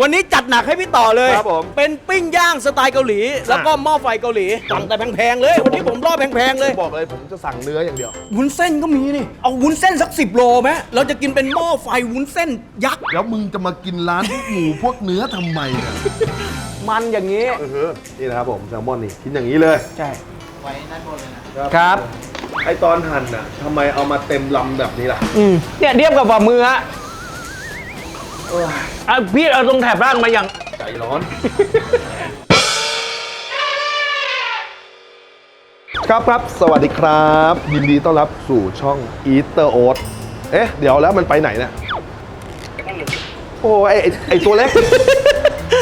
วันนี้จัดหนักให้พี่ต่อเลย ครับผม เป็นปิ้งย่างสไตล์เกาหลี แล้วก็หม้อไฟเกาหลีสั่งแต่แพงๆเลย วันนี้ผมรอบแพงๆเลย บอกเลยผมจะสั่งเนื้ออย่างเดียว วุ้นเส้นก็มีนี่ เอาวุ้นเส้นสักสิบโลไหมเราจะกินเป็นหม้อไฟวุ้นเส้นยักษ์ แล้วมึงจะมากินร้านพวกหมูพวกเนื้อทำไมเนี่ยมันอย่างนี้ เออนี่นะครับผมแซลมอนนี่ชิ้นอย่างนี้เลยใช่ ครับ ไอตอนหั่นน่ะทำไมเอามาเต็มลำแบบนี้ล่ะอืมเนี่ยเทียบกับฝ่ามือฮะ อะพี่เอาตรงแถบล่างมาอย่างใจร้อน ครับครับ สวัสดีครับ ยินดีต้อนรับสู่ช่อง Eater Oat เอ๊ะ เดี๋ยวแล้วมันไปไหนเนี่ยโอ้ไอไอ้ไอตัวเล็ก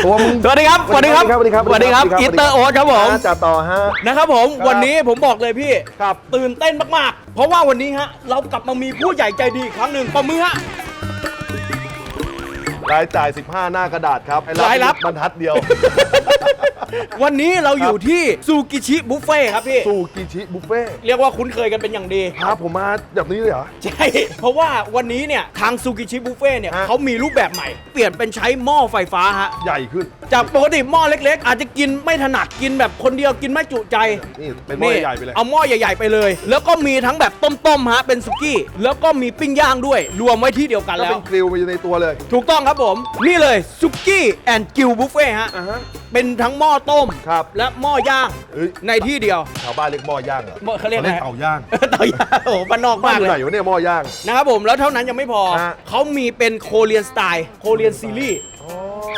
ตัวมึงสวัสดีครับ สวัสดีครับ สวัสดีครับ สวัสดีครับอิตเตอร์โอ๊ตครับผมอ่าจัดต่อฮะ นะครับผมครับวันนี้ผมบอกเลยพี่ครับตื่นเต้นมาก ๆ เพราะว่าวันนี้ฮะ เรากลับมามีผู้ใหญ่ใจดีอีกครั้งหนึ่งปมมือฮะ รายจ่าย 15 หน้า กระดาษครับไอ้รายรับ บรรทัดเดียว วันนี้เราอยู่ที่ซูกิชิบุฟเฟ่ครับพี่ ซูกิชิบุฟเฟ่ต์เรียกว่าคุ้นเคยกันเป็นอย่างดีพาผมมาแบบนี้เลยเหรอ ใช่ เพราะว่าวันนี้เนี่ยทางซูกิชิบุฟเฟ่เนี่ยฮะ เขามีรูปแบบใหม่ เปลี่ยนเป็นใช้หม้อไฟฟ้าฮะ ใหญ่ขึ้น จากปกติหม้อเล็ก ๆ อาจจะกินไม่ถนัดกินแบบคนเดียวกินไม่จุใจ นี่เป็นหม้อใหญ่ไปเลย เอาหม้อใหญ่ ๆ ไปเลย แล้วก็มีทั้งแบบต้มๆฮะเป็นสุกี้ แล้วก็มีปิ้งย่างด้วย รวมไว้ที่เดียวกันก็แล้เป็วนกริลไปในตัวเลย ถูกต้องครับผม นี่เลยสุกี้แอนด์กิวบุฟเฟ่ฮะ อ่าฮะ เป็นทั้งหม้อต้ม ครับ และหม้อย่างเฮ้ย ในที่เดียว ชาวบ้านเรียกหม้อย่างเหรอหม้อเขาเรียกเขาอะไรเรียกเต่าย่างเต่าย่างโอ้โหบ้านนอกบ้ามานกอยู่เลไหนยวะเนี่ยหม้อย่าง นะครับผมแล้วเท่านั้นยังไม่พอ ฮะ เขามีเป็นโคเรียนสไตล์โคเรียนซีรีส์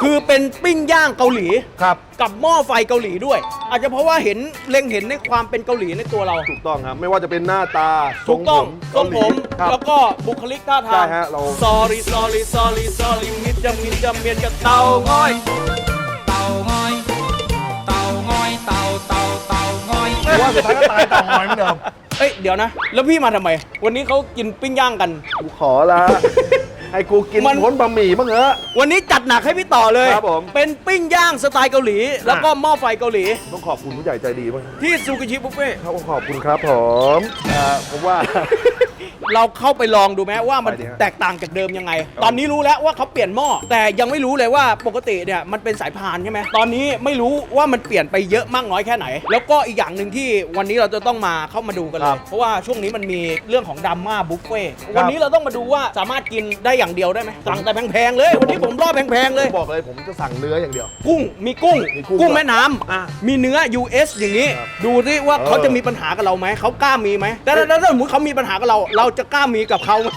คือเป็นปิ้งย่างเกาหลี ครับกับหม้อไฟเกาหลีด้วย อาจจะเพราะว่าเห็นเล็งเห็นในความเป็นเกาหลีในตัวเราถูกต้องครับไม่ว่าจะเป็นหน้าตาถูกต้องทรงผมครับ แล้วก็บุคลิกท่าทาง ใช่ฮะเรา sorry sorry sorry sorry มิดจะมิดจะเมียนกับเตาง้อย เต่าง้อยเต่าง้อย เต่าเต่าเต่าง้อยเพราะว่าสุดท้ายก็ตายเต่างอยเหมือนเดิมเอ้ยเดี๋ยวนะ แล้วพี่มาทำไม วันนี้เขากินปิ้งย่างกัน กูขอละให้กูกินมันพ้นบะหมี่บ้างเหอะ วันนี้จัดหนักให้พี่ต่อเลย ครับผม เป็นปิ้งย่างสไตล์เกาหลี แล้วก็หม้อไฟเกาหลี ต้องขอบคุณผู้ใหญ่ใจดีมากที่ซูกิชิบุฟเฟ่ ครับขอบคุณครับผมอ่าผมว่า เราเข้าไปลองดูไหมว่ามันไปดิฮะแตกต่างจากเดิมยังไง ตอนนี้รู้แล้วว่าเขาเปลี่ยนหม้อแต่ยังไม่รู้เลยว่าปกติเนี่ยมันเป็นสายพานใช่ไหมตอนนี้ไม่รู้ว่ามันเปลี่ยนไปเยอะมากน้อยแค่ไหน แล้วก็อีกอย่างหนึ่งที่วันนี้เราจะต้องมาเข้ามาดูกันเลครัย บ เพราะว่าช่วงนี้มันมีเรื่องของดัมม่าบุฟเฟ่ต์วันนี้เราต้องมาดูว่าสามารถกินได้อย่างเดียวได้ไหมสั่งแต่แพงๆเลย วันนี้ผมรอบแพงๆเลย บอกเลยผมจะสั่งเนื้ออย่างเดียว กุ้งมีกุ้งมีกุ้งกุ้งแม่น้อะำมีเนื้อ US อย่างนี้ ครับดูสิว่าเออ เขาจะมีปัญหากับเราไหมเขากล้ามีไหมแต่ถ้าถ้าสมมติเขามีปัญหากับเรา เราจะกล้ามีกับเขาไหม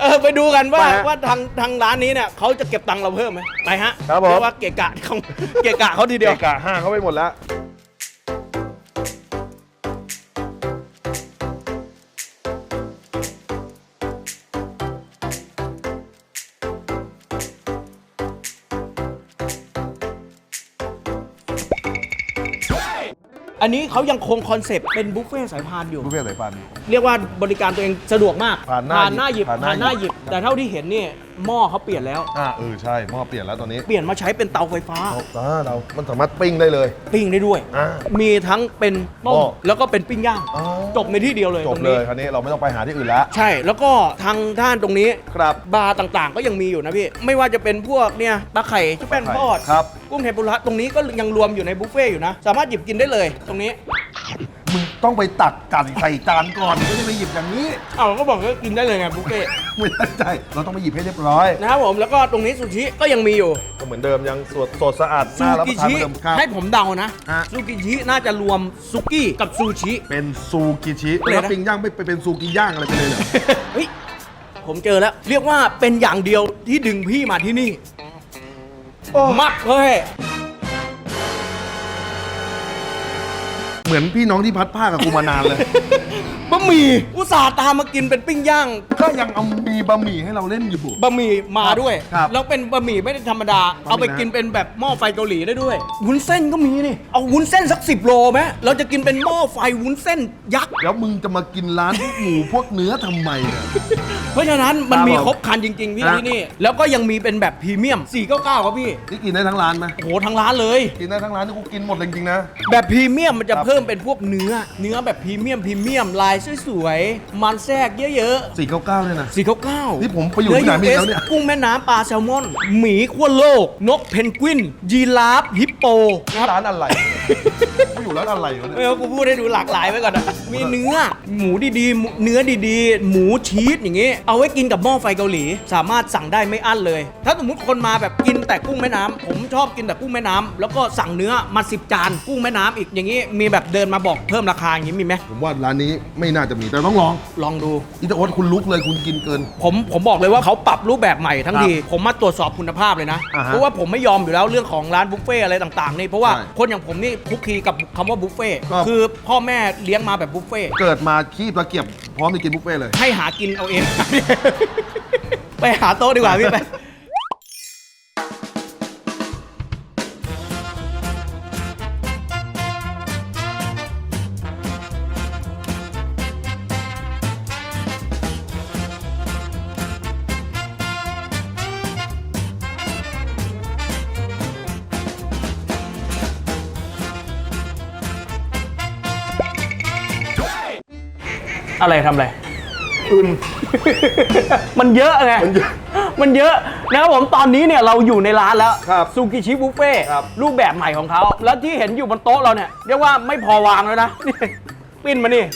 เออไปดูกันว่าไปฮะว่าทางทางร้านนี้เนี่ยเขาจะเก็บตังค์เราเพิ่มไหมไปฮะครับผมเรียกว่าเกะกะของเกะกะเขาทีเดียว เกะกะห้างเขาไปหมดแล้ว อันนี้เขายังคงคอนเซปต์เป็นบุฟเฟ่ต์สายพานอยู่ บุฟเฟ่ต์สายพันธุ์ เรียกว่าบริการตัวเองสะดวกมากผ่านหน้าหน้าหยิบผ่านหผ่านหน้าน้าหหยิยิบบแต่เท่าที่เห็นนี่ หม้อเขาเปลี่ยนแล้ว อ่าเออใช่หม้อเปลี่ยนแล้วตอนนี้เปลี่ยนมาใช้เป็นเตาไฟฟ้า เอาอ่าเรามันสามารถปิ้งได้เลย ปิ้งได้ด้วย อ่ามีทั้งเป็นต้มหม้อแล้วก็เป็นปิ้งย่าง อ๋อ จบในที่เดียวเลยจตบรงเลนี้ ยคราวนี้เราไม่ต้องไปหาที่อื่นแล้วใช่ แล้วก็ทางด้านตรงนี้ ครับ บาร์ต่างๆ ก็ยังมีอยู่นะพี่ ไม่ว่าจะเป็นพวกเนี่ยปลาไข่ชุบแป้งทอดครับ กุ้งเทมปุระตรงนี้ก็ยังรวมอยู่ในบุฟเฟ่ต์อยู่นะ สามารถหยิบกินได้เลยตรงนี้ มึงต้องไปตักกันใส่จานก่อนไม่ได้ไปหยิบอย่างนี้อ้าวเราก็บอกว่ากินได้เลยไงบุฟเฟ่ต์ไม่ตั้งใจ เราต้องไปหยิบให้เรียบร้อย นะครับผมแล้วก็ตรงนี้ซูชิก็ยังมีอยู่ก็เหมือนเดิมยังสดสดสะอาดซูน่ารับปกิระทานชิเหมือนเดิมครับ ให้ผมเดานะฮะ ซูกิชิน่าจะรวมซุกี้กับซูชิ เป็นซูกิชิอะไรนะ แล้วปิ้งย่างไม่ไปเป็นซูกิย่างอะไรไปเลยเหรอ เฮ้ยผมเจอแล้ว เรียกว่าเป็นอย่างเดียวที่ดึงพี่มาที่นี่มักเฮ้ย มือนพี่น้องที่พัดผ้ากับกูมานานเลยบะหมี่อุตส่าห์ตามมากินเป็นปิ้งย่างก็ยังเอามีบะหมี่ให้เราเล่นอยู่ บะหมี่มาด้วย ครับแล้วเป็นบะหมี่ไม่ได้ธรรมดาเอาไปนะกินเป็นแบบหม้อไฟเกาหลีได้ด้วยวุ้นเส้นก็มีนี่เอาวุ้นเส้นสักสิบโลไหมเราจะกินเป็นหม้อไฟวุ้นเส้นยักษ์ แล้วมึงจะมากินร้านพวกหมูพวกเนื้อทำไมเนี่ย เพราะฉะนั้นมันมีครับผมครบครันจริงๆพี่ฮะที่นี่ แล้วก็ยังมีเป็นแบบพรีเมียม 499 ครับพี่นี่กินได้ทั้งร้านไหมโอ้โหทั้งร้านเลย กินได้ทั้งร้านนี่กูกินหมดเลยจริงๆนะ แบบพรีเมียมมันจะเพิ่มเป็นพวกเนื้อ เนื้อแบบพรีเมียมพรีเมียมลายสวยๆ มันแทรกเยอะสี่เก้าเก้าเนี่ยนะๆสีเขาเก้านี่ผมไปอยู่ที่ไหนไม่รู้เนี่ย กุ้งแม่น้ำปลาแซลมอน หมีขั้วโลก นกเพนกวิน ยีราฟฮิปโปนะครับร้านอะไรไม่อยู่ร้านอะไรวะเนี่ย เออกูพูดให้ดูหลากหลายไว้ก่อนนะ มีเนื้อ หมูดีๆหมูเนื้อดีๆ หมูชีสอย่างงี้ เอาไว้กินกับหม้อไฟเกาหลี สามารถสั่งได้ไม่อั้นเลย ถ้าสมมติคนมาแบบกินแต่กุ้งแม่น้ำผมชอบกินแต่กุ้งแม่น้ำแล้วก็สั่งเนื้อมาสิบจานกุ้งแม่น้ำอีกอย่างงี้ มีแบบเดินมาบอกเพิ่มราคาอย่างงี้มีไหมผมว่าร้านนี้ไม่น่าจะมีแต่ต้องลองลองดู อิตาโอ๊ตคุณลุกเลยคุณกินเกิน ผมผมบอกเลยว่าเขาปรับรูปแบบใหม่ทั้งครับทีผมมาตรวจสอบคุณภาพเลยนะ อ่าฮะเพราะว่าผมไม่ยอมอยู่แล้วเรื่องของร้านบุฟเฟ่อะไรต่างๆนี่เพราะว่าใช่คนอย่างผมนี่คลุกคลีกับคำว่าบุฟเฟ่ก็คือพ่อแม่เลี้ยงมาแบบบุฟเฟ่เกิดมาขี้ตะเกียบพร้อมจะกินบุฟเฟ่ต์เลย ให้หากินเอาเอง ไปหาโต๊ะดีกว่าพี่ไป อะไรทำอะไร อึน มันเยอะไง มันเยอะมันเยอะนะครับผมตอนนี้เนี่ยเราอยู่ในร้านแล้วครับซูกิชิบุฟเฟ่ครับ รูปแบบใหม่ของเขา แล้วที่เห็นอยู่บนโต๊ะเราเนี่ยเรียกว่าไม่พอวางแล้วนะนี่ปิ้นมานี่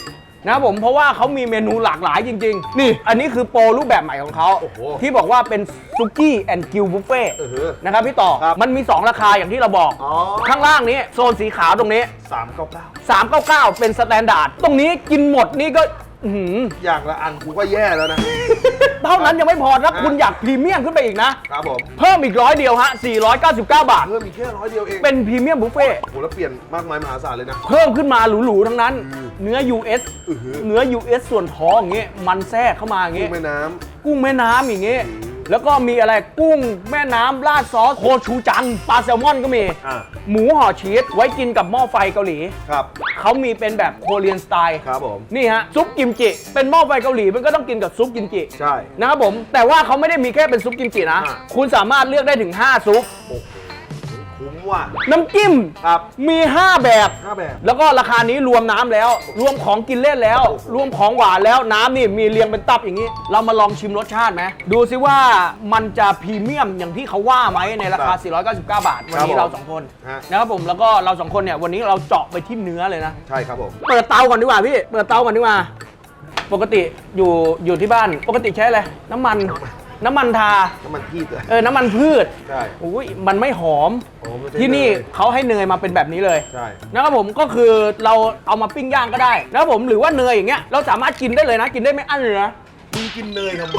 นะครับผมเพราะว่าเขามีเมนูหลากหลายจริง ๆ นี่อันนี้คือโปรรูปแบบใหม่ของเขาโอ้โหที่บอกว่าเป็นซุกี้แอนด์กิวบุฟเฟ่เออนะครับพี่ต่อครับมันมี 2 ราคาอย่างที่เราบอก อ๋อ ข้างล่างนี้โซนสีขาวตรงนี้ สามเก้าเก้า 399 เป็นสแตนดาร์ด ตรงนี้กินหมดนี่ก็ อื้อหืออย่างละอันกูก็แย่แล้วนะ เท่านั้นยังไม่พอถ้าคุณอยากพรีเมียมขึ้นไปอีกนะ ครับผม เพิ่มอีกร้อยเดียวฮะ 499 บาท เพิ่มอีกแค่ร้อยเดียวเองเป็นพรีเมียมบุฟเฟ่ต์โอ้โหแล้วเปลี่ยนมากมายมหาศาลเลยนะ เพิ่มขึ้นมาหรูๆทั้งนั้นอืมเนื้อ US อือหือ เนื้อ US ส่วนท้องอย่างงี้มันแทรกเข้ามาอย่างกุ้งี้งแม่น้กุ้งแม่น้ำอย่างงี้ แล้วก็มีอะไรกุ้งแม่น้ำราดซอสโคชูจังปลาแซลมอนก็มีำอ่า หมูห่อชีสไว้กินกับหม้อไฟเกาหลี ครับ เขามีเป็นแบบโคเรียนสไตล์ครับผม นี่ฮะ ซุปกิมจิ เป็นหม้อไฟเกาหลีมันก็ต้องกินกับซุปกิมจิใช่ นะครับผม แต่ว่าเขาไม่ได้มีแค่เป็นซุปกิมจินะ อ่า คุณสามารถเลือกได้ถึง 5 ซุป โอ้โหคุ้ มว่ะน้ำจิ้มครับมี 5 แบบ ห้าแบบ แล้วก็ราคานี้รวมน้ำแล้ว รวมของกินเล่นแล้ว รวมของหวานแล้วน้ำนี่มีเรียงเป็นตับอย่างนี้ เรามาลองชิมรสชาติไหมดูซิว่ามันจะพรีเมียมอย่างที่เขาว่าไหมในราคา 499 บาท วันนี้ครับผมเราสองคนฮะ นะครับผมแล้วก็เราสองคนเนี่ยวันนี้เราเจาะไปที่เนื้อเลยนะ ใช่ครับผม เปิดเตาก่อนดีกว่าพี่ เปิดเตาก่อนดีกว่า ปกติอยู่อยู่ที่บ้าน ปกติใช้อะไร น้ำมัน น้ำมันทา น้ำมันพืชเลยเออ น้ำมันพืชใช่อุ้ยมันไม่หอม โอ้ไม่ใช่ที่นี่เลยเขาให้เนยมาเป็นแบบนี้เลย ใช่ นะครับผมก็คือเราเอามาปิ้งย่างก็ได้นะครับผมหรือว่าเนยอย่างเงี้ยเราสามารถกินได้เลยนะ กินได้ไม่อั้นเลยนะ มึงกินเนยทำไม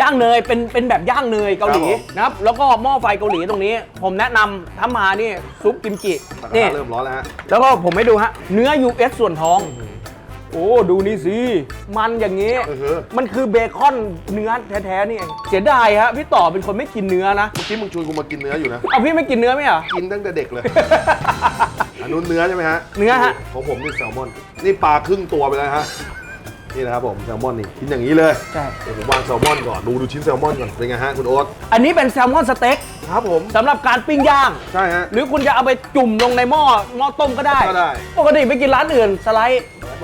ย่างเนยเป็นเป็นแบบย่างเนยเกาหลีครับผม นะครับแล้วก็หม้อไฟเกาหลีตรงนี้ ผมแนะนำถ้ามานี่ซุปกิมจิตะกนี่ ร้าเริ่มร้อนแล้วฮะ แล้วก็ผมให้ดูฮะเนื้อ US ส่วนท้อง โอ้ดูนี่สิ มันอย่างนี้ เออฮะ มันคือเบคอนเนื้อแท้ๆนี่เองเสียดายฮะพี่ต่อเป็นคนไม่กินเนื้อนะเมื่อกี้มึงชวนกูมากินเนื้ออยู่นะ เอาพี่ไม่กินเนื้อไหมอะกินตั้งแต่เด็กเลย อันนู้นเนื้อใช่ไหมฮะเนื้อฮะ ของผมนี่แซลมอน นี่ปลาครึ่งตัวไปแล้วฮะ นี่นะครับผมแซลมอนนี่กินอย่างนี้เลยใช่ เดี๋ยวผมวางแซลมอนก่อน ดูดูชิ้นแซลมอนก่อน เป็นไงฮะคุณโอ๊ต อันนี้เป็นแซลมอนสเต็กครับผม สำหรับการปิ้งย่าง ใช่ฮะ หรือคุณจะเอาไปจุ่มลงในหม้อหม้อต้มก็ได้ ก็ได้ ปกติไปกินร้านอื่นสไลด์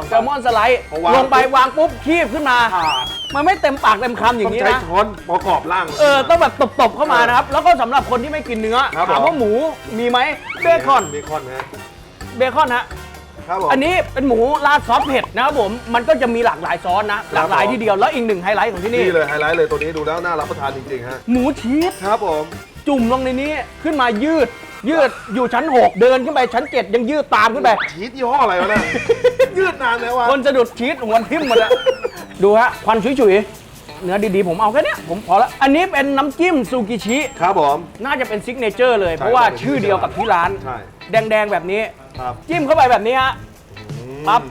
แซลมอนสไลด์พอวางลงไปวางปุ๊บคีบขึ้นมา ขาดมันไม่เต็มปากเต็มคำอต้ย่าองงนี้ใช้นะ ช้อนประกอบร่าง เออต้องแบบตบๆเข้ามานะครับ แล้วก็สำหรับคนที่ไม่กินเนื้อครับถามผม ว่าหมูมีไหมเบคอนเบคอนฮะเบคอนฮะ ครับผม อันนี้เป็นหมูราดซอสเผ็ดนะครับผม มันก็จะมีหลากหลายซอสนะ หลากหลายทีเดียว แล้วอีกหนึ่งไฮไลท์ของที่นี่ นี่เลยไฮไลท์เลยตัวนี้ดูแล้วน่ารับประทานจริงๆฮะหมูชีสครับผมจุ่มลงในนี้ขึ้นมายืด ยืดอยู่ชั้น 6 เดินขึ้นไปชั้น 7 ยังยืดตามขึ้นไปชีสยี่ห้ออะไรวะเนี่ย ยืดนานแล้ววะคนสะดุดชีสหัวทิ่มหมดแล้วดูฮะควันฉุยๆเนื้อดีๆ ผมเอาแค่เนี้ยผมพอละอันนี้เป็นน้ำจิ้มซูกิชิครับผม น่าจะเป็นซิกเนเจอร์เลยใช่เพราะว่าเป็นชื่อเดียวกับที่ร้าน ใช่ แดงๆแบบนี้ครับจิ้มเข้าไปแบบนี้ฮะปั๊บ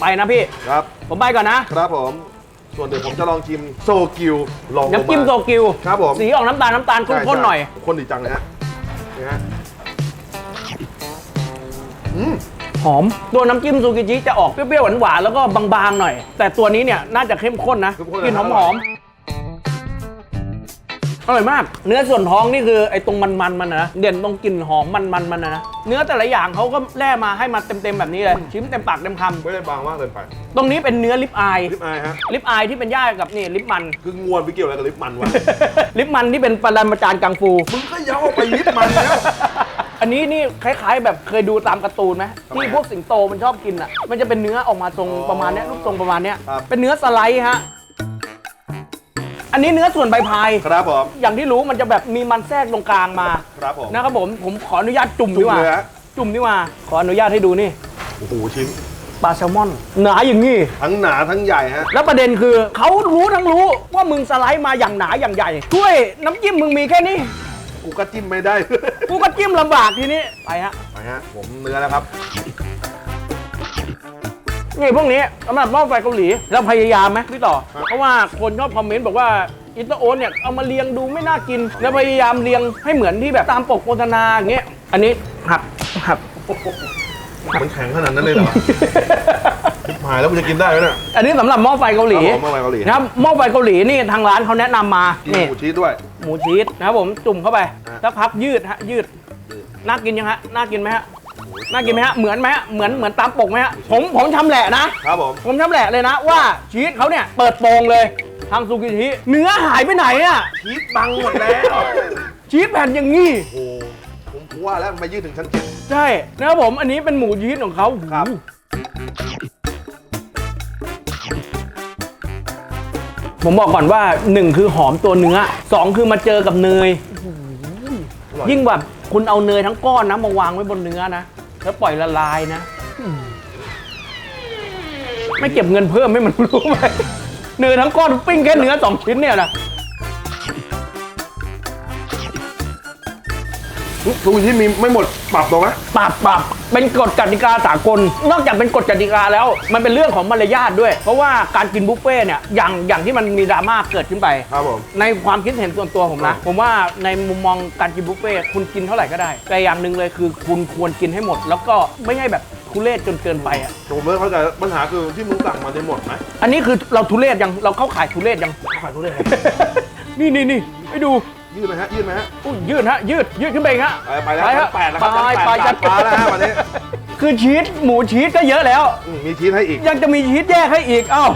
ไปนะพี่ ครับ ผมไปก่อนนะ ครับผม ส่วนเดี๋ยวผมจะลองชิมโซกิวลองลงาน้ำจิ้มโซกิวครับผมสีออกน้ำตาลน้ำตาลใช่ข้นๆหน่อยใช่ข้นดีจังเลยฮะนี่ฮะอืมห อม ตัวน้ำจิ้มซูกิชิจะออกเปรี้ยวๆหวานๆแล้วก็บางๆหน่อย แต่ตัวนี้เนี่ยน่าจะเข้มข้นนะเข้มข้น กลิ่นหนะอมอร่อยมาก เนื้อส่วนท้องนี่คือไอ้ตรงมันๆมันนะเด่นตรงกลิ่นหอมมันๆมันนะนะเนื้อแต่ละอย่างเขาก็แล่มาให้มาเต็มๆแบบนี้เลยชิ้นเต็มปากเต็มคไม่ได้บางมากเกินไปำตรงนี้เป็นเนื้อลิปอายลิปอายฮะ ลิปอายที่เป็นย่ากับนี่ลิปมัน คืองวนไปเกี่ยวอะไรกับลิปมันวะ ลิปมันที่เป็นปรมาจารย์กังฟูมึงก็ย้าเอาไปลิปมันแล้ว อันนี้นี่คล้ายๆ แบบเคยดูตามการ์ตูนไหมทำไมที่พวกสิงโตมันชอบกินอะ มันจะเป็นเนื้อออกมาตรงอ๋อประมาณเนี้ยรูปทรงประมาณเนี้ยครับ เป็นเนื้อสไลด์ฮะอันนี้เนื้อส่วนใบพายครับผม อย่างที่รู้มันจะแบบมีมันแทรกตรงกลางมาครับผม นะครับผมผมขออนุญาตจุ่มจุ่ดีมกว่าเลยฮะจุ่มดีกว่าขออนุญาตให้ดูนี่โอ้โหชิ้น ปลาแซลมอนหนาอย่างงี้ ทั้งหนาทั้งใหญ่ฮะ แล้วประเด็นคือเขารู้ทั้งรู้ว่ามึงสไลด์มาอย่างหนาอย่างใหญ่ ช่วยน้ำจิ้มมึงมีแค่นี้ กูก็จิ้มไม่ได้ กูก็จิ้มลำบากทีนี้ ไปฮะ ไปฮะ ผมเนื้อแล้วครับ นี่พวกนี้สำหรับหม้อไฟเกาหลีเราพยายามไหมพี่ต่อครับเพราะว่าคนชอบคอมเมนต์บอกว่าอินเตอร์โอนเนี่ยเอามาเรียงดูไม่น่ากิน แล้วพยายามเรียงให้เหมือนที่แบบตามปกโฆษณาอย่างเงี้ย อันนี้หักหักมันแข็งขนาดนั้นเลยเหรอ หายแล้วมันจะกินได้ไหมเนี่ย อันนี้สำหรับหม้อไฟเกาหลีครับผมหม้อไฟเกาหลี นะครับหม้อไฟเกาหลีนี่ทางร้านเขาแนะนำมากินนี่ หมูชีสด้วย หมูชีสนะครับผมจุ่มเข้าไปฮะสักพักยืดฮะยืดน่ากินยังฮะน่ากินไหมฮะน่ากินไหมฮะเหมือนไหมฮะเหมือนเหมือนตามปกไหมฮะผมผมทำแหละนะครับผมผมทำแหละเลยนะว่าชีสเขาเนี่ยเปิดโปงเลยทางซูกิชิเนื้อหายไปไหนอะชีสบังหมดแล้วชีสแผ่นอย่างงี้โอ้โหผมกลัวแล้วมันไปยืดถึงชั้นเจ็ดใช่นะครับผมอันนี้เป็นหมูชีสของเขาครับ ผมบอกก่อนว่า 1 คือหอมตัวเนื้อ 2 คือมาเจอกับเนยอร่อยยิ่งแบบคุณเอาเนยทั้งก้อนนะมาวางไว้บนเนื้อนะ แล้วปล่อยละลายนะ ไม่เก็บเงินเพิ่มให้มันรู้ไหมเนยทั้งก้อนปิ้งแค่เนื้อสองชิ้นเนี่ยนะ ซูชิมีไม่หมดปรับตัวไหมปรับปรับเป็นกฎกติกาสากล นอกจากเป็นกฎกติกาแล้ว มันเป็นเรื่องของมารยาทด้วย เพราะว่าการกินบุฟเฟ่ต์เนี่ยอย่างอย่างที่มันมีดราม่าเกิดขึ้นไป ครับผม ในความคิดเห็นส่วนตัวผมนะ ผมว่าในมุมมองการกินบุฟเฟ่ต์คุณกินเท่าไหร่ก็ได้ แต่อย่างหนึ่งเลยคือคุณควรกินให้หมด แล้วก็ไม่ให้แบบทุเรศจนเกินไปอะ ผมไม่เข้าใจปัญหาคือที่มึงสั่งมาได้หมดไหมอันนี้คือเราทุเรศยังเราเข้าขายทุเรศยัง ขายทุเรศ นี่นี่นี่ให้ดู ยืดไหมฮะยืดไหมฮะอุ้ยยืดฮะยืดยืดขึ้นไปอีกฮะไปไปแล้วชั้นแปดแล้วครับไปชั้นไปแปดชั้นดาดฟ้าแล้วฮะวันนี้ คือชีสหมูชีสก็เยอะแล้วอืมมีชีสให้อีก ยังจะมีชีสแยกให้อีกเอ้า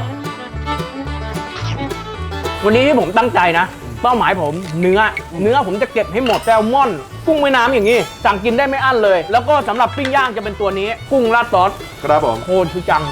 วันนี้ที่ผมตั้งใจนะ เป้าหมายผมเนื้อ เนื้อผมจะเก็บให้หมดแซลมอน กุ้งแม่น้ำอย่างนี้ สั่งกินได้ไม่อั้นเลย แล้วก็สำหรับปิ้งย่างจะเป็นตัวนี้ กุ้งราดซอสครับผมโคชูจัง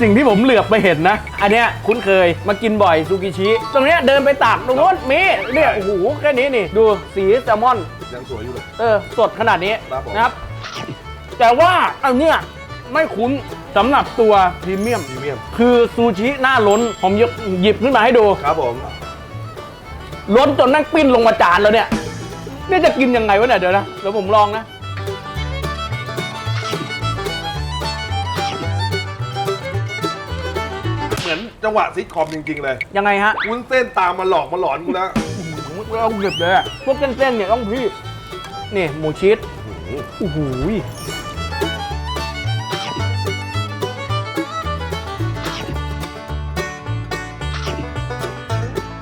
สิ่งที่ผมเหลือบไปเห็นนะ อันเนี้ยคุ้นเคยมากินบ่อยซูกิชิ ตรงเนี้ยเดินไปตากตรงนู้นมีเนี่ยโอ้โหแค่นี้นี่ ดูสีแซลมอน ยังสวยอยู่เลย เออ สดขนาดนี้ครับผม นะครับ แต่ว่าอันเนี้ยไม่คุ้นสำหรับตัวพรีเมียม พรีเมียมคือซูชิหน้าล้น ผมยกหยิบขึ้นมาให้ดู ครับผม ล้นจนนั่งปิ้นลงมาจานแล้วเนี่ย นี่จะกินยังไงวะเนี่ยเดี๋ยวนะ เดี๋ยวผมลองนะ จังหวะซิทคอมจริงๆเลยยังไงฮะวุ้นเส้นตามมาหลอกมาหลอนกูแล้วเราเก็บเลยอะพวกเส้นๆเนี่ยต้องพี่นี่หมูชีสโอ้โห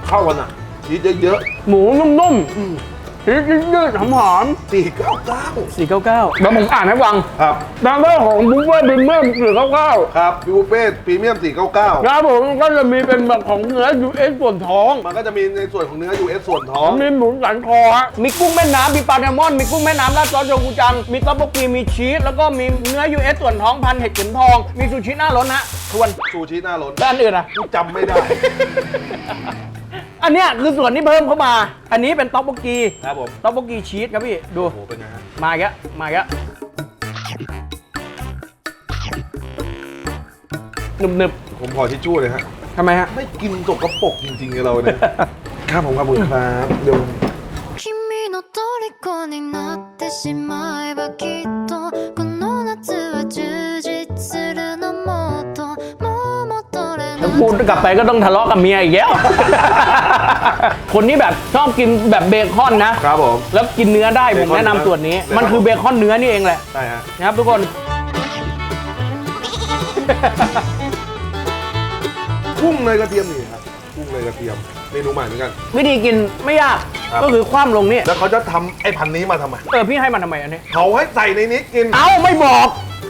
เข้ากันอะชีสเยอะหมูนุ่มๆ ชีสยืดๆหอมๆสี่เก้าเก้าๆ499เดี๋ยวผมอ่านให้ฟังครับ ตามด้วยของบุฟเฟ่ต์พรีเมียม499ครับพิวเป้พรีเมียมสี่เก้าเก้าครับผมก็จะมีเป็นแบบของเนื้อ US ส่วนท้องมันก็จะมีในส่วนของเนื้อ US ส่วนท้อง มีหมูสันคอฮะมีกุ้งแม่น้ำมีปลาแซลมอน มีกุ้งแม่น้ำราดซอสโยกุจัง มีต๊อกโบกีมีชีส แล้วก็มีเนื้อ US ส่วนท้องพันเห็ดเข็มทอง มีซูชิหน้าล้นฮะทวนซูชิหน้าล้นด้านอื่นอะกูจำไม่ได้ อันเนี้ยคือส่วนที่เพิ่มเข้ามา อันนี้เป็นต๊อกโบกีครับผมต๊อกโบกีชีสครับพี่ ดู โอ้โหเป็นไงฮะมาอีกแล้วมาอีกแล้วหนึบหนึบผมขอทิชชู่เลยฮะ ๆทำไมฮะ ไม่กินตกกระปรกจริงๆเลยเราเนี่ย ครับผมครับคุณครับเดี๋ยว กูกลับไปก็ต้องทะเลาะกับเมียอีกแล้ว คนนี้แบบชอบกินแบบเบคอนนะครับผม แล้วกินเนื้อได้ผมแนะนำส่วนนี้มันคือเบคอนเนื้อนี่เองแหละใช่ฮะนะครับทุกคน กุ้งเลยกระเทียมนี่ครับกุ้งเลยกระเทียมเมนูใหม่เหมือนกัน วิธีกินไม่ยากก็คือคว่ำลงนี่แล้วเขาจะทำไอ้พันนี้มาทำไมเออพี่ให้มันทำไมอันนี้ เขาให้ใส่ในนี้กินเอ้าไม่บอก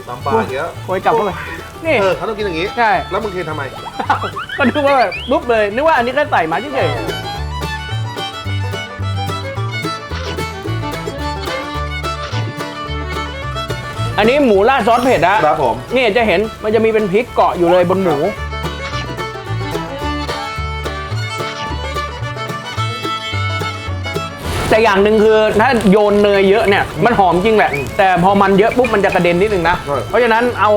น้ำปลาเยอะโอยกลับเข้าไป นี่ เออเขาต้องกินอย่างนี้ ใช่ แล้วมึงเททำไม ก็นึกว่าแบบปุ๊บเลย นึกว่าอันนี้แค่ใส่มาเฉยๆอันนี้หมูราดซอสเผ็ดนะครับผม นี่จะเห็นมันจะมีเป็นพริกเกาะอยู่เลยบนหมู อย่างหนึ่งคือถ้าโยนเนยเยอะเนี่ยมันหอมจริงแหละ แต่พอมันเยอะปุ๊บมันจะกระเด็นนิดนึงนะ ใช่ เพราะฉะนั้นเอา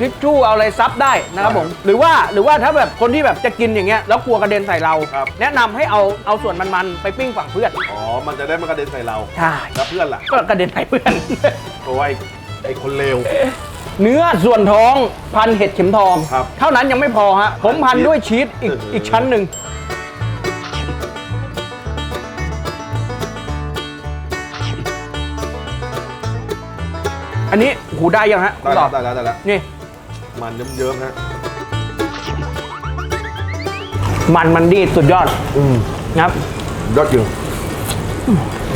ทิชชู่เอาอะไรซับได้นะครับผม หรือว่าหรือว่าถ้าแบบคนที่แบบจะกินอย่างเงี้ยแล้วกลัวกระเด็นใส่เรา ครับ แนะนำให้เอาเอาส่วนมันๆไปปิ้งฝั่งเพื่อนอ๋อ มันจะได้ไมากระเด็นใส่เรา ใช่แล้วเพื่อนล่ะก็กระเด็นใส่เพื่อนเพราะว่าไอ้ไอ้คนเลว เนื้อส่วนท้องพันเห็ดเข็มทอง ครับเท่านั้นยังไม่พอฮะผมพันด้วยชีสอีกเอออีอีกชั้นหนึ่ง อันนี้หูได้ยังฮะคุได้ณแล้ต่วอได้แล้วได้แล้วนี่ มันเยิ้มๆฮะมันมันดีสุดยอดอืมนะครับ ยอดจริง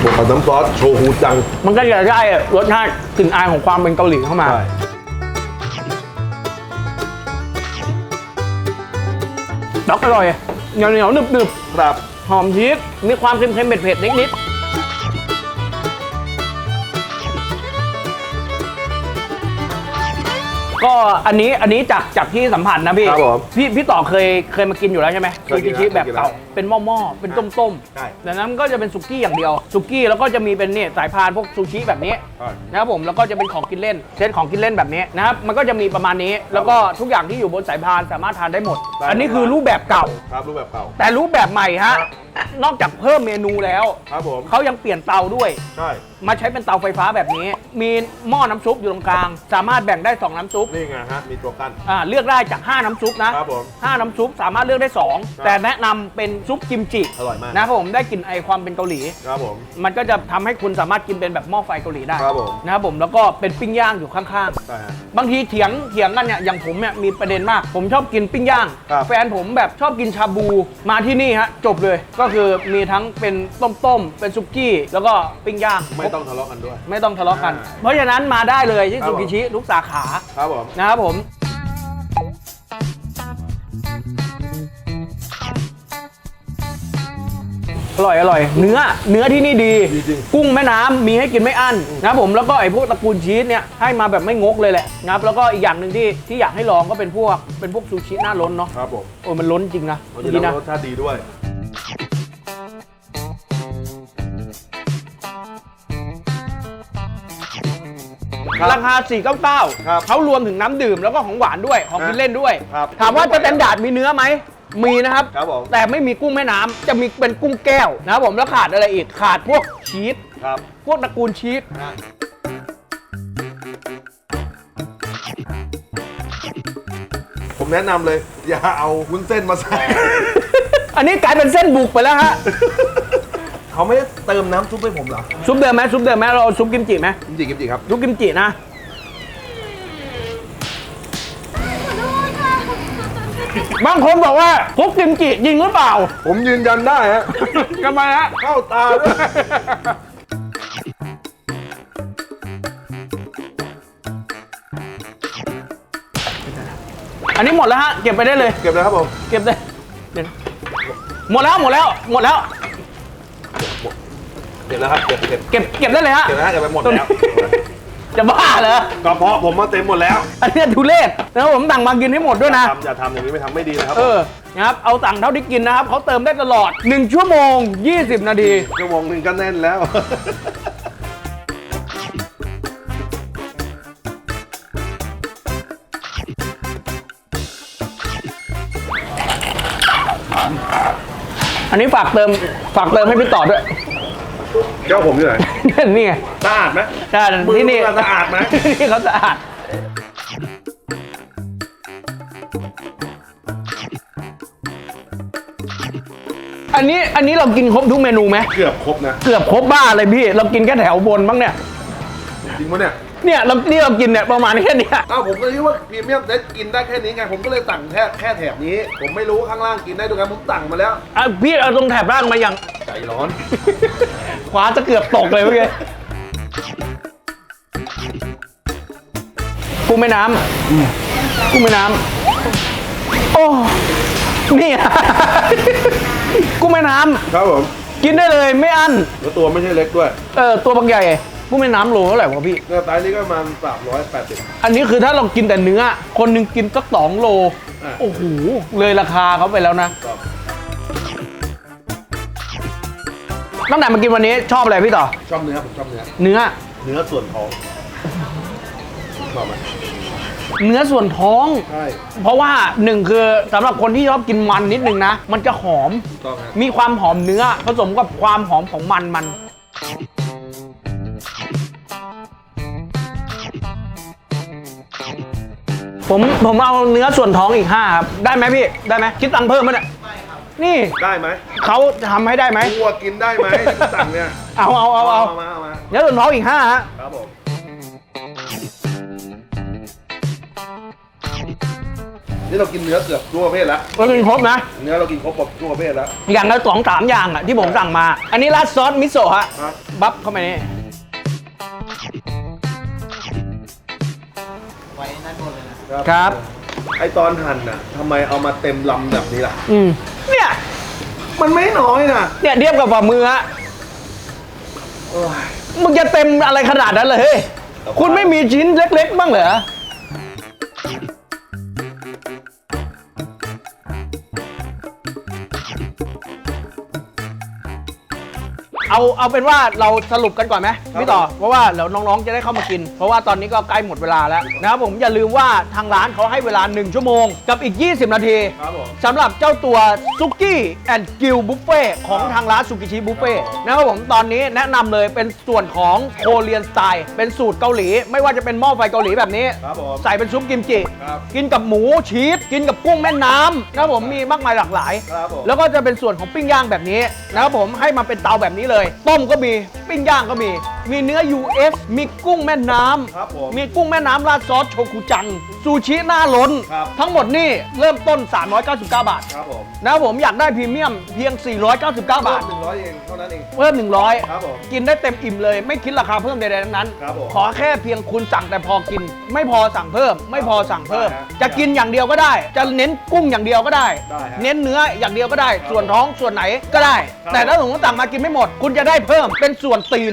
บวกกับน้ำซอสโชฮูจังมันก็จะได้รสชาติกลิ่นอายของความเป็นเกาหลีเข้ามาใช่ดอกอร่อยเหนียวเหนียวๆหนึบหนึบครับ ๆหอมชีสมีความเค็มๆเผ็ดๆนิด ก็อันนี้อันนี้จากจากที่สัมผัสนะพี่ครับผมพี่พี่ต่อเคยเคยมากินอยู่แล้วใช่ไหมเคยกินซูชิแล้วแบบเคยกินแล้วเก่าเป็นหม้อหม้อๆเป็นต้มต้มๆใช่ดังนั้นก็จะเป็นสุกี้อย่างเดียวสุกี้แล้วก็จะมีเป็นเนี่ยสายพานพวกซูชิแบบนี้ใช่นะครับผมแล้วก็จะเป็นของกินเล่นเซตของกินเล่นแบบนี้นะครับมันก็จะมีประมาณนี้ แล้วก็ทุกอย่างที่อยู่บนสายพานสามารถทานได้หมด ได้ อันนี้คือรูปแบบเก่า ครับรูปแบบเก่า แต่รูปแบบใหม่ฮะนอกจากเพิ่มเมนูแล้วครับผม เขายังเปลี่ยนเตาด้วย ใช่ มาใช้เป็นเตาไฟฟ้าแบบนี้ มีหม้อน้ำซุปอยู่ตรงกลาง สามารถแบ่งได้ 2 น้ำซุปนี่ไงฮะ มีตัวกั้น อ่าเลือกได้จาก 5 น้ำซุปนะครับผมห้าน้ำซุปสามารถเลือกได้ 2 แต่แนะนำเป็นซุปกิมจิอร่อยมาก นะครับผมได้กลิ่นไอความเป็นเกาหลี ครับผม มันก็จะทำให้คุณสามารถกินเป็นแบบหม้อไฟเกาหลีได้ครับผม นะครับผมแล้วก็เป็นปิ้งย่างอยู่ข้างใช่ฮะๆบางทีเถียงเถียงกันเนี่ยอย่างผมเนี่ยมีประเด็นมาก ผมชอบกินปิ้งย่าง ครับแฟนผมแบบชอบกินชาบูมาที่นี่ฮะจบเลย ก็คือมีทั้งเป็นต้มๆเป็นซุกี้ แล้วก็ปิ้งย่างไม่ต้องทะเลาะกันด้วย ไม่ต้องทะเลาะกันอ่าเพราะฉะนั้นมาได้เลยที่ครับซูกิชิทุกสาขาครับผมนะครับผมอร่อยอร่อย เนื้อเนื้อที่นี่ดีดีจริงกุ้งแม่น้ำมีให้กินไม่อั้นนะครับผมแล้วก็ไอ้พวกตระกูลชีสเนี่ยให้มาแบบไม่งกเลยแหละนะครับแล้วก็อีกอย่างหนึ่งที่ที่อยากให้ลองก็เป็นพวกเป็นพวกซูชิหน้าล้นเนาะครับผมโอ้ยมันล้นจริงนะวันเมื่อนี้กี้นะรสชาติดีด้วย ราคา499ครับเขารวมถึงน้ำดื่มแล้วก็ของหวานด้วย ของกินเล่นด้วย ครับถามว่าจะแตนดาร์ดมีเนื้อไหม มีนะครับ ครับผม แต่ไม่มีกุ้งแม่น้ำจะมีเป็นกุ้งแก้วนะครับผมแล้วขาดอะไรอีก ขาดพวกชีส ครับ พวกตระกูลชีสนะผมแนะนำเลย อย่าเอาวุ้นเส้นมาใส่ อันนี้กลายเป็นเส้นบุกไปแล้วฮะ เขาไม่ได้เติมน้ำซุปให้ผมเหรอซุปเดิมไหมซุปเดิมไหมเราเอาซุปกิมจิไหมกิมจิกิมจิครับ ซุปกิมจินะ บางคนบอกว่าคลุกกิมจิจริงหรือเปล่า ผมยืนยันได้ฮะ ทำไมฮะ เข้าตาด้วยอันนี้หมดแล้วฮะ เก็บไปได้เลย เก็บเลยครับผม เก็บเลยเดี๋ยวนะหมดแล้วหมดแล้วหมดแล้ว เก็บแล้วครับเก็บเก็บเก็บเก็บได้เลยฮะ เก็บแล้วฮะเก็บไปหมดแล้วจะบ้าเหรอก็เพราะผมมาเต็มหมดแล้วอันนี้ทุเรศนะครับผมสั่งมากินให้หมดด้วยนะ อย่าทำอย่าทำอย่างนี้ไม่ทำไม่ดีนะครับเออนะครับ เอาสั่งเท่าที่กินนะครับเขาเติมได้ตลอด 1 ชั่วโมง 20 นาที ชั่วโมงหนึ่งก็แน่นแล้ว อันนี้ฝากเติมฝากเติมให้พี่ต่อด้วย เจ้าผมที่ไหนนี่ไงสะอาดไหมใช่มือที่นี่มือสะอาดไหมที่นี่เขาสะอาดอันนี้อันนี้เรากินครบทุกเมนูไหมเกือบครบนะ เกือบครบบ้าเลยพี่ เรากินแค่แถวบนบ้างเนี่ย จริงปะเนี่ย เนี่ยเราที่เรากินเนี่ยประมาณแค่เนี้ยอ้าวผมก็คิดว่าพรีเมียมเน็ตกินได้แค่นี้ไง ผมก็เลยสั่งแค่แค่แถบนี้ ผมไม่รู้ข้างล่างกินได้ด้วยกันผมสั่งมาแล้วอะพี่เอาตรงแถบล่างมาอย่างใจร้อน ขวาจะเกือบตกเลยเมื่อกี้กุ้งแม่น้ำกุ้งแม่น้ำโอ้นี่อะกุ้งแม่น้ครับผมำกินได้เลยไม่อั้น แล้วตัวไม่ใช่เล็กด้วยเออตัวบางใหญ่กุ้งแม่น้ำโลเท่าไหร่วะพี่เนื้อไตนี้ก็ประมาณสามร้อยแปดสิบ อันนี้คือถ้าเรากินแต่เนื้อ คนหนึ่งกินสักสองโล อะ โอ้โห เลยราคาเขาไปแล้วนะ ครับ ตั้งแต่มากินวันนี้ชอบอะไรพี่ต่อ ชอบเนื้อผมชอบเนื้อ เนื้อ เนื้อส่วนท้องชอบไหมเนื้อส่วนท้อง ใช่ เพราะว่าหนึ่งคือสำหรับคนที่ชอบกินมันนิดนึงนะ มันจะหอม ถูกต้องฮะมีความหอมเนื้อผสมกับความหอมของมันมัน ผมผมเอาเนื้อส่วนท้องอีกห้าครับ ได้ไหมพี่ ได้ไหมคิดตังค์เพิ่มไหมเนี่ย นี่ได้ไหมเขาทำให้ได้ไหม วัวกินได้ไหมที่สั่งเนี่ยเอาเอาเอาเอามาเอามาเนื้อส่วนท้องอีกห้าฮะ ครับผมนี่เรากินเนื้อเกือบทั่วประเภทแล้วเรากินครบนะ เนื้อเรากินครบแบบทั่วประเภทแล้ว อย่างละสองสามอย่างอะที่ผมสั่งมา อันนี้ราดซอสมิโซะฮะ ครับ บัฟเข้าไปนี่ครับ ไอตอนหั่นน่ะทำไมเอามาเต็มลำแบบนี้ล่ะ อืมเนี่ย มันไม่น้อยนะเนี่ยเทียบกับฝ่ามือฮะโอ้ยมึงจะเต็มอะไรขนาดนั้นเลยเฮ้ยคุณไม่มีชิ้นเล็ก ๆ บ้างเหรอ เอาเอาเป็นว่าเราสรุปกันก่อนไหมพี่ต่อเพราะว่าเดี๋ยวน้องๆจะได้เข้ามากิน เพราะว่าตอนนี้ก็ใกล้หมดเวลาแล้วนะครับผมอย่าลืมว่าทางร้านเขาให้เวลา 1 ชั่วโมง กับอีก 20 นาทีครับผม สำหรับเจ้าตัวซุกี้แอนด์กิลบุฟเฟ่ของทางร้านสุกิชิบุฟเฟ่นะครับผมตอนนี้แนะนำเลยเป็นส่วนของโคเรียนสไตล์เป็นสูตรเกาหลี ไม่ว่าจะเป็นหม้อไฟเกาหลีแบบนี้ ครับผม ใส่เป็นซุปกิมจิ ครับ กินกับหมูชีสกินกับกุ้งแม่น้ำนะครับผมมีมากมายหลากหลาย ครับผม แล้วก็จะเป็นส่วนของปิ้งย่างแบบนี้นะครับผมให้มาเป็นเตาแบบนี้เลยต้มก็มีปิ้งย่างก็มี มีเนื้อ US มีกุ้งแม่น้ำครับผมมีกุ้งแม่น้ำราดซอสโชกุจัง ซูชิหน้าล้น ครับ ทั้งหมดนี่เริ่มต้น 399 บาท ครับผมนะครับผมอยากได้พรีเมียมเพียง 499 บาท หนึ่งร้อยเองเท่านั้นเอง เพิ่ม 100 ครับผมกินได้เต็มอิ่มเลย ไม่คิดราคาเพิ่มใดๆทั้งนั้น ครับผมขอแค่เพียงคุณสั่งแต่พอกิน ไม่พอสั่งเพิ่ม ไม่พอสั่งเพิ่ม ได้ฮะจะกินอย่างเดียวก็ได้ จะเน้นกุ้งอย่างเดียวก็ได้ ได้ฮะเน้นเนื้ออย่างเดียวก็ได้ ส่วนท้องส่วนไหนก็ได้ ครับแต่ถ้าสมมติสั่งมากินไม่หมด คุณจะได้เพิ่มเป็นส่วนตีน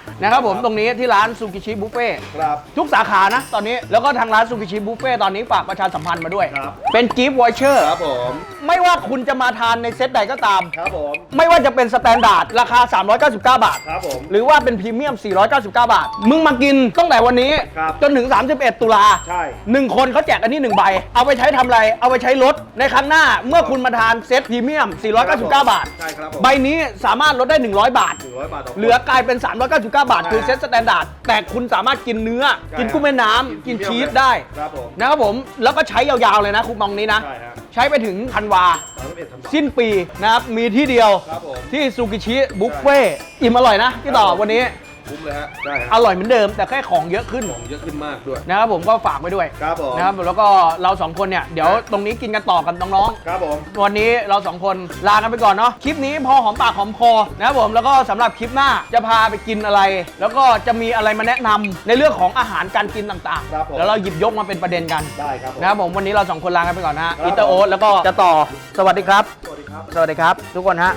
นะครับผมตรงนี้ที่ร้านซูกิชิบุฟเฟ่ครับ ทุกสาขานะตอนนี้แล้วก็ทางร้านซูกิชิบุฟเฟ่ตอนนี้ฝากประชาสัมพันธ์มาด้วย ครับ เป็นกิฟต์วอเชอร์ครับผมไม่ว่าคุณจะมาทานในเซตใดก็ตาม ครับผมไม่ว่าจะเป็นสแตนดาร์ดราคา 399 บาท ครับผม หรือว่าเป็นพรีเมียม 499 บาท มึงมากินตั้งแต่วันนี้ครับจนถึง 31 ตุลาใช่ หนึ่งคนเขาแจกอันนี้หนึ่งใบ เอาไปใช้ทำอะไร เอาไปใช้ลดในครั้งหน้าเมื่อคุณมาทานเซตพรีเมียม 499 บาท ใช่ครับผม ใบนี้สามารถลดได้ 100 บาทหนึ่งร้อยบาทต่อคนเหลือกลายเป็น 399 บาทคือใช่เซ็ตสแตนดาร์ดแต่คุณสามารถกินเนื้อ ใช่กินกุ้งแม่น้ำกินกินชีสเปรี้ยวได้ ครับผม นะครับผม แล้วก็ใช้ยาวๆเลยนะคูปองนี้นะ ใช่ฮะใช้ไปถึงธันวาสามสิบเอ็ดธันวา สิ้นปีนะครับ มีที่เดียวครับผมที่ซูกิชิบุฟเฟ่อิ่มอร่อยนะพี่ต่อครับผมวันนี้ คุ้มเลยฮะ ได้อฮะร่อยเหมือนเดิมแต่แค่ของเยอะขึ้นของเยอะขึ้นมากด้วย นะครับผมก็ฝากไว้ด้วยครับผม นะครับแล้วก็เราสองคนเนี่ยเดี๋ยวตรงนี้กินกันต่อกันน้องครับผมๆวันนี้เราสองคนลากันไปก่อนเนาะ คลิปนี้พอหอมปากหอมคอนะครับผม แล้วก็สำหรับคลิปหน้าจะพาไปกินอะไร แล้วก็จะมีอะไรมาแนะนำในเรื่องของอาหารการกินต่างครับผม ๆ แล้วเราหยิบยกมาเป็นประเด็นกันได้ครับผม นะครับผม วันนี้เราสองคนลากันไปก่อนนะฮะครับ อิตาโอ๊ตแล้วก็จะต่อ สวัสดีครับ สวัสดีครับ สวัสดีครับ ทุกคนฮะ